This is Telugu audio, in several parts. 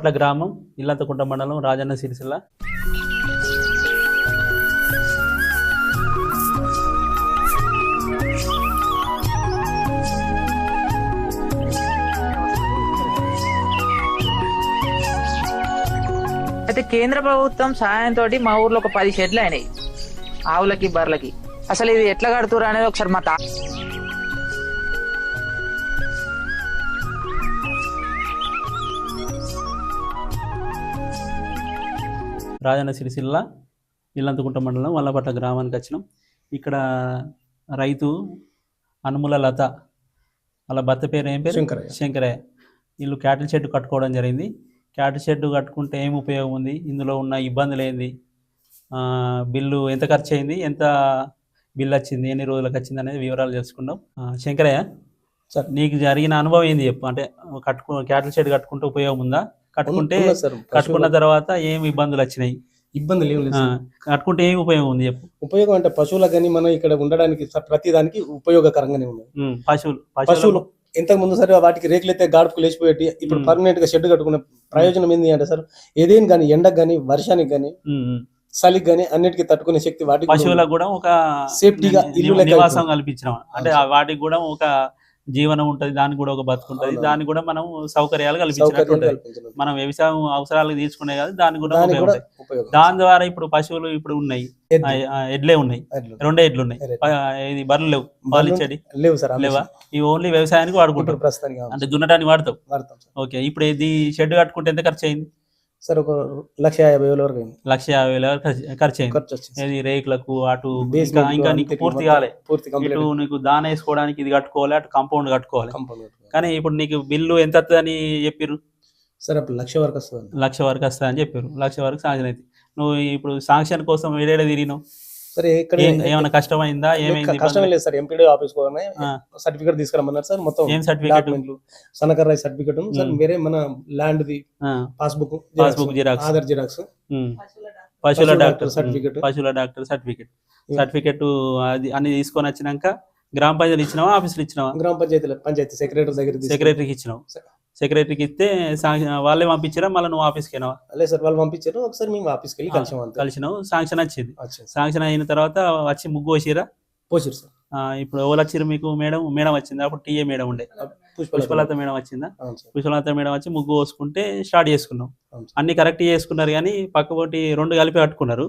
వల్లపట్ల గ్రామం ఇల్లంతకుంట మండలం రాజన్న సిరిసిల్ల. అయితే కేంద్ర ప్రభుత్వం సహాయంతో మా ఊర్లో ఒక పది షెడ్లు అయినాయి. ఆవులకి బర్రెలకి. అసలు ఇది ఎట్లా కడుతురు అనేది ఒకసారి మా తా రాజన్న సిరిసిల్ల ఇల్లంతకుంట మండలం వల్లపట్ల గ్రామానికి వచ్చినాం. ఇక్కడ రైతు అనుముల లత వాళ్ళ భర్త పేరు ఏం పేరు? శంకరయ్య. శంకరయ్య. వీళ్ళు క్యాటిల్ షెడ్ కట్టుకోవడం జరిగింది. క్యాటిల్ షెడ్ కట్టుకుంటే ఏం ఉపయోగం ఉంది? ఇందులో ఉన్న ఇబ్బందులు ఏంది? బిల్లు ఎంత ఖర్చు అయింది? ఎంత బిల్లు వచ్చింది? ఎన్ని రోజులకు వచ్చింది అనేది వివరాలు తెలుసుకుందాం. శంకరయ్య సార్. నీకు జరిగిన అనుభవం ఏంది చెప్పు? అంటే కట్టుకు క్యాటిల్ షెడ్ కట్టుకుంటే ఉపయోగం ఉందా? కట్టుకుంటే కట్టుకున్న తర్వాత ఏం ఇబ్బందులు వచ్చినాయి ఇబ్బందులు ఏం లేదు. కట్టుకుంటే ఏం ఉపయోగం ఉంది చెప్పు ఉపయోగం అంటే పశువులకు కానీ మనం ఇక్కడ ఉండడానికి ప్రతి దానికి ఉపయోగకరంగానే ఉన్నది ఉమ్, పశువులు పశువులు ఇంతకు ముందు సరే వాటికి రేకులు అయితే గాడుపులు లేచిపోయేటి ఇప్పుడు. పర్మనెంట్గా షెడ్ కట్టుకున్న ప్రయోజనం ఏంటి అంటే సార్ ఏదేం కానీ ఎండకు కానీ వర్షానికి కానీ ఉమ్. చలికి కానీ అన్నిటికీ తట్టుకునే శక్తి ఉంది. పశువులకు కూడా ఒక సేఫ్టీగా ఇల్లు నివాసం. కల్పించినాం అంటే వాటికి కూడా ఒక జీవనం ఉంటది దానికి కూడా ఒక బతుకుంటది. అవును. దానికి కూడా మనం సౌకర్యాలు కల్పించినట్టు ఉంటది. మనం వ్యవసాయం అవసరాలకు తీసుకునే కాదు దానికి కూడా ఉపయోగం దాని ద్వారా ఇప్పుడు పశువులు ఇప్పుడు ఉన్నాయి. ఎడ్లే. ఉన్నాయి. రెండే ఎడ్లు ఉన్నాయి. ఇది బర్రెలు లేవు. బర్రెలు ఇచ్చేది లేవు సార్ లేవా? ఇవి ఓన్లీ వ్యవసాయానికి వాడుకుంటారు. అంటే దున్నటానికి వాడతాం. ఓకే ఇప్పుడు ఇది షెడ్ కట్టుకుంటే ఎంత ఖర్చు అయింది? సార్ ఒక లక్ష యాభై వేల వరకు. లక్ష యాభై వేల వరకు ఖర్చు- అయింది ఖర్చు వచ్చింది రేకులకు అటు ఇంకా నీకు పూర్తి కాలే. పూర్తి కంప్లీట్ ఇటు నీకు దాన వేసుకోవడానికి ఇది కట్టుకోవాలి అటు కాంపౌండ్ కట్టుకోవాలి. కంపౌండ్ కానీ ఇప్పుడు నీకు బిల్లు ఎంత వస్తుందని చెప్పారు సార్ అప్పుడు లక్ష వరకు వస్తుంది లక్ష వరకు వస్తుందని చెప్పారు లక్ష వరకు శాంక్షన్ అయితే నువ్వు ఇప్పుడు శాంక్షన్ కోసం ఏడేడ తిరిగినావు? సరే ఇక్కడ ఏమైనా కష్టమైందా? ఏమైంది కష్టం లేదు సార్ ఎంపీడీ ఆఫీస్ ఆ. సర్టిఫికేట్ తీసుకురమ్మన్నారు సార్ మొత్తం ఏం సర్టిఫికేట్ డాక్యుమెంట్లు సనకర్ రాయ్ సర్టిఫికేట్ సార్. వేరే మన land the passbook passbook xerox Aadhaar xerox పశువుల డాక్టర్. సర్టిఫికేట్. పశువుల డాక్టర్. సర్టిఫికేట్. సర్టిఫికేట్ అది అన్ని తీసుకొని వచ్చినాక గ్రామ పంచాయతీ ఇచ్చినావా ఆఫీసులు ఇచ్చినావా? గ్రామ పంచాయతీ పంచాయతీ సెక్రటరీ దగ్గర సెక్రటరీకి ఇచ్చినావు. సెక్రటరీకి ఇస్తే శాంక్షన్ వాళ్ళే పంపించారా? మళ్ళీ నువ్వు ఆఫీస్కి అయినావా లేదు సార్ వాళ్ళు పంపించారు. ఒకసారి మేము ఆఫీస్కి వెళ్ళి కలిసాం కలిసినావు. శాంక్షన్ వచ్చింది. శాంక్షన్ అయిన తర్వాత వచ్చి ముగ్గు వేసిరా పోసిరు సార్. ఇప్పుడు ఎవరు వచ్చిరు మీకు? మేడం మేడం వచ్చిందా? అప్పుడు టీఏ మేడం ఉండే. పుష్పలత మేడం. వచ్చిందా? పుష్పలత మేడం వచ్చి ముగ్గు పోసుకుంటే స్టార్ట్ చేసుకున్నాం. అన్ని కరెక్ట్ చేసుకున్నారు కానీ పక్కపొట్టి రెండు కలిపి కట్టుకున్నారు.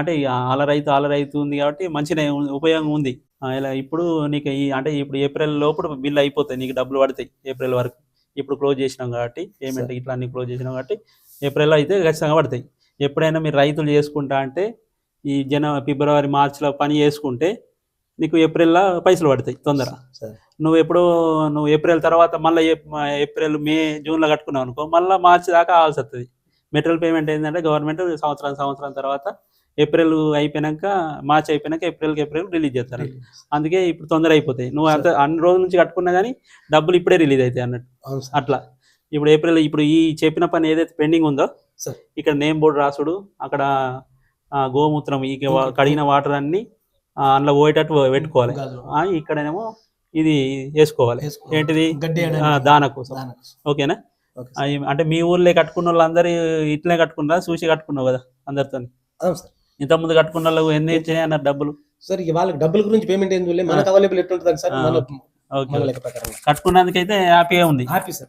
అంటే ఆల రైతు ఆల రైతు ఉంది కాబట్టి మంచిగా ఉపయోగం ఉంది. ఇలా ఇప్పుడు నీకు ఈ అంటే ఇప్పుడు ఏప్రిల్ లోపల బిల్ అయిపోతాయి నీకు డబ్బులు పడతాయి ఏప్రిల్ వరకు. ఇప్పుడు క్లోజ్ చేసినాం కాబట్టి పేమెంట్ ఇట్లా అన్ని క్లోజ్ చేసినాం కాబట్టి ఏప్రిల్లో అయితే ఖచ్చితంగా పడతాయి. ఎప్పుడైనా మీరు రైతులు చేసుకుంటా అంటే ఈ జన ఫిబ్రవరి మార్చిలో పని చేసుకుంటే నీకు ఏప్రిల్లో పైసలు పడతాయి తొందర నువ్వు ఎప్పుడు నువ్వు ఏప్రిల్ తర్వాత మళ్ళీ ఏప్రిల్ మే జూన్లో కట్టుకున్నావు అనుకో మళ్ళీ మార్చి దాకా ఆవాల్సి వస్తుంది మెటీరియల్ పేమెంట్ ఏంటంటే గవర్నమెంట్ సంవత్సరం సంవత్సరం తర్వాత ఏప్రిల్ అయిపోయినాక మార్చ్ అయిపోయినాక ఏప్రిల్కి ఏప్రిల్ రిలీజ్ చేస్తారు. అందుకే ఇప్పుడు తొందర అయిపోతాయి. నువ్వు అంత అన్ని రోజుల నుంచి కట్టుకున్నా కానీ డబ్బులు ఇప్పుడే రిలీజ్ అవుతాయి అన్నట్టు. అట్లా. ఇప్పుడు ఏప్రిల్ ఇప్పుడు ఈ చెప్పిన పని ఏదైతే పెండింగ్ ఉందో. ఇక్కడ నేమ్ బోర్డు రాసుడు అక్కడ గోమూత్రం ఈ కడిగిన వాటర్ అన్ని అందులో పోయేటట్టు పెట్టుకోవాలి. ఇక్కడనేమో ఇది వేసుకోవాలి. ఏంటిది. దాన కోసం. ఓకేనా? అంటే మీ ఊర్లో కట్టుకున్న వాళ్ళందరూ ఇట్లనే కట్టుకున్నారా? చూసి కట్టుకున్నావు కదా అందరితో ఇంతకుముందు కట్టుకున్న వాళ్ళు ఎన్ని ఇచ్చినాయి అన్నారు డబ్బులు? సార్ వాళ్ళకి డబ్బుల గురించి పేమెంట్ ఏం చూడలేదు మనకు అవైలబుల్ ఎట్లుంటుంది సార్ మన లెక్క ప్రకారం కట్టుకున్నందుకైతే హ్యాపీగా ఉంది. Happy sir.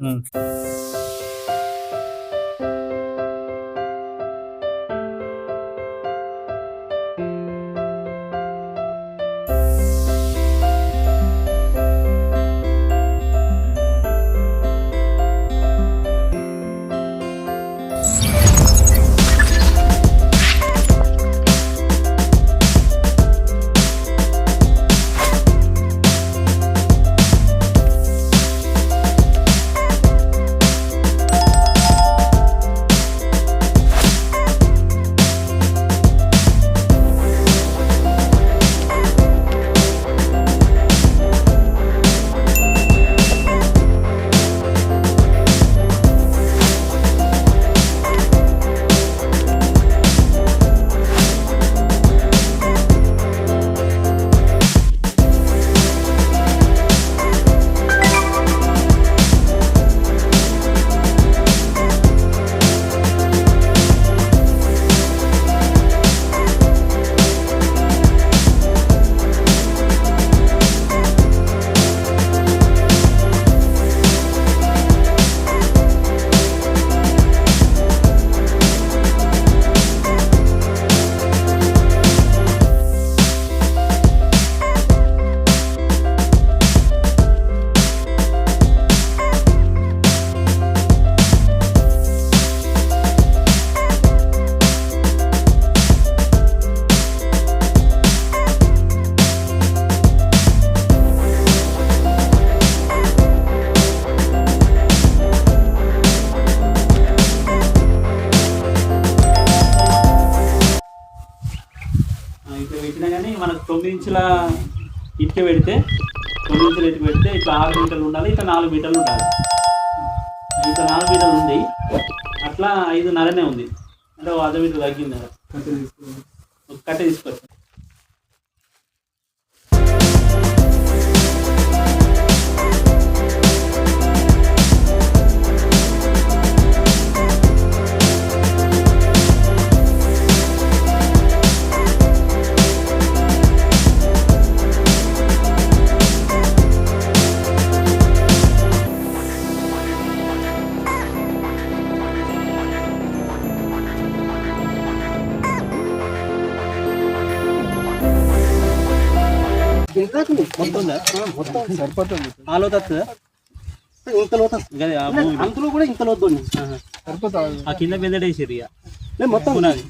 ఇంచుల ఇటుక పెడితే తొమ్మిది ఇంచుల ఇటుక పెడితే ఇట్లా ఆరు మీటర్లు ఉండాలి ఇట్లా నాలుగు మీటర్లు ఉండాలి. ఇట్లా నాలుగు మీటర్లు ఉంది. అట్లా ఐదున్నరనే ఉంది. అంటే ఓ అర్ధ మీటర్ తగ్గింది. ఒక కట్టె సరిపోతుంది మొత్తం సరిపోతుంది ఆలో తత్తుందా ఇంత లోత గదే ఆ కూడా ఇంత లోతు సరిపోతుంది ఆ కింద బెందడేసారు ఇక మొత్తం పునాది.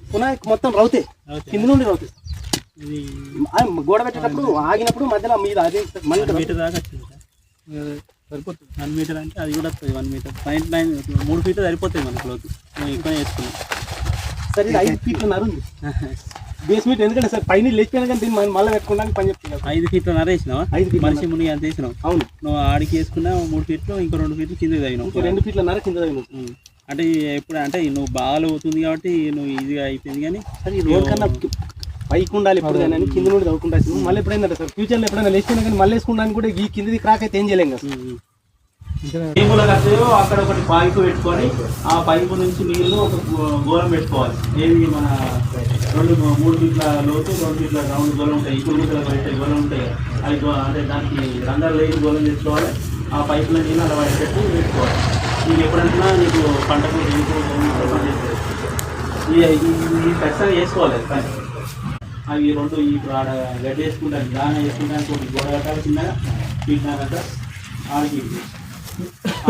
మొత్తం రౌతే కింద నుండి రౌతే గోడ పెట్టేటప్పుడు ఆగినప్పుడు మధ్యలో మీద అది మళ్ళీ వన్ మీటర్ దాకా వచ్చింది సరిపోతుంది వన్ మీటర్ అంటే అది కూడా వస్తుంది వన్ మీటర్ పాయింట్ నైన్ మూడు ఫీట్ సరిపోతుంది మనకు లోతు ఎక్కువ వేసుకున్నాం సరే ఐదు ఫీట్లు నరుంది బేస్మెంట్ ఎందుకంటే సార్ పైన లేచిపోయినా కానీ దీన్ని మనం మళ్ళీ పెట్టుకోవడానికి పని చెప్తుంది కదా. ఐదు ఫీట్ల నరేసినావా ఐదు ఫీట్ల మనిషి మునిగి అంత వేసినావు అవును. నువ్వు ఆడికి వేసుకున్నా మూడు ఫీట్లు ఇంకో రెండు ఫీట్లు కింద తగినావు. ఇంకో రెండు ఫీట్ల నర కింద తగిన ఉం. అంటే ఎప్పుడు అంటే నువ్వు బాగా అవుతుంది కాబట్టి నువ్వు ఈజీగా అయిపోయింది కానీ సరే ఈ రోడ్ కన్నా పైకి ఉండాలి ఇప్పుడు కానీ కింద నుండి తవ్వుకుంటా మళ్ళీ ఎప్పుడైందంటే సార్ ఫ్యూచర్లో ఎప్పుడైనా లేచిపోయినా కానీ మళ్ళీ వేసుకోవడానికి కూడా ఈ కిందది క్రాక్ అయితే ఏం చేయలేం కదా కట్టాయో అక్కడ ఒకటి పైపు పెట్టుకొని ఆ పైపు నుంచి నీళ్ళు ఒక గో- గోళం పెట్టుకోవాలి. ఏది మన రెండు మూడు ఫీట్ల లోతు రెండు ఫీట్ల రౌండ్ గోలం ఉంటాయి ఇప్పుడు మీటర్ల పెట్టే గోలం ఉంటాయి కదా. అవి అంటే దానికి రంధ్రాలు లేని గోలం తెచ్చుకోవాలి ఆ పైపుల నీళ్ళు అలా పెట్టి పెట్టుకోవాలి నీకు ఎప్పుడన్నా నీకు పంటకు నీకు ఈ ఖచ్చితంగా వేసుకోవాలి పని. అవి రెండు ఈ ఆడ గడ్డి వేసుకుంటాను దాన వేసుకుంటానికి ఒకటి గోడ కట్టాలి చిన్నగా తింటానంట ఆడికి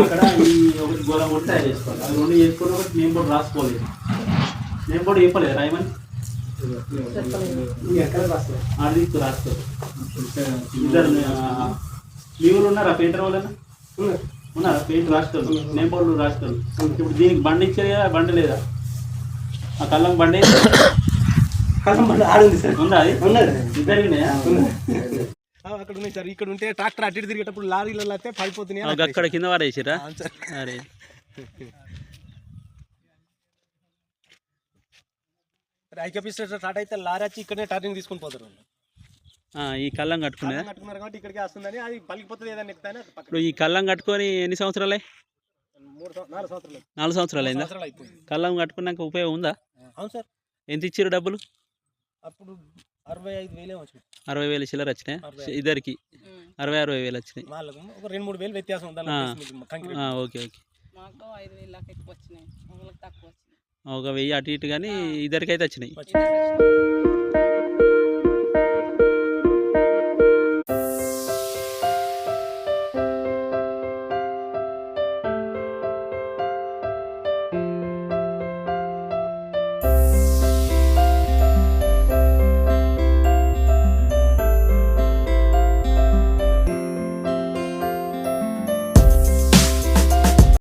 అక్కడ ఈ ఒకటి గోళం కొట్టి తయారు చేసుకోవాలి అది రెండు చేసుకుని ఒకటి నేమ్ కూడా రాసుకోలేదు నేను కూడా చెప్పలేదు రాయమని రాస్తారు రాసుకోరు ఇద్దరు మీ ఊరు ఉన్నారా? పెయింటర్ వాళ్ళన్నా? ఉన్నారా? పెయింట్ రాస్తారు నేమ్ బోర్డు రాస్తారు ఇప్పుడు దీనికి బండి ఇచ్చారు కదా బండి లేదా? ఆ కళ్ళం బండి కళ్ళం బండి ఆడుంది సార్. ఉందా అది? ఉన్నది? ఆ, అక్కడ ఉన్నాయి సార్. ఇక్కడ ఉంటే ట్రాక్టర్ అటు ఇటు తిరిగేటప్పుడు లారీలలో అయితే పడిపోతున్నాయి. అక్కడ కింద వాడేసిరా అరే. ఐకేపీ స్టార్ట్ అయితే లారీ వచ్చి ఇక్కడనే టర్నింగ్ తీసుకొని పోతారు ఈ కళ్ళం కట్టుకునే? కట్టుకున్నారు కాబట్టి ఇక్కడికి వస్తుందని అది పలికిపోతుంది ఏదైనా ఎక్కుతానే పక్కన. ఇప్పుడు ఈ కళ్ళం కట్టుకొని ఎన్ని సంవత్సరాలే? నాలుగు సంవత్సరాలు. అయిందా? కళ్ళం కట్టుకున్నాక ఉపయోగం ఉందా? అవును సార్. ఎంత ఇచ్చారు డబ్బులు? అప్పుడు అరవై ఐదు వేలే వచ్చింది అరవై వేలు చిల్లర వచ్చినాయి. ఇద్దరికి? అరవై అరవై వేలు వచ్చినాయి. వాళ్ళకు ఒక రెండు మూడు వేలు వ్యత్యాసం ఉండాలి ఆ. కంక్రీట్ ఆ, ఓకే ఓకే. మాకు ఐదు వేలు దాకా ఎక్కువ వచ్చినాయి. ఒకళ్ళకి తక్కువ వచ్చినాయి. ఒక వెయ్యి అటు ఇటు కానీ ఇద్దరికి అయితే వచ్చినాయి.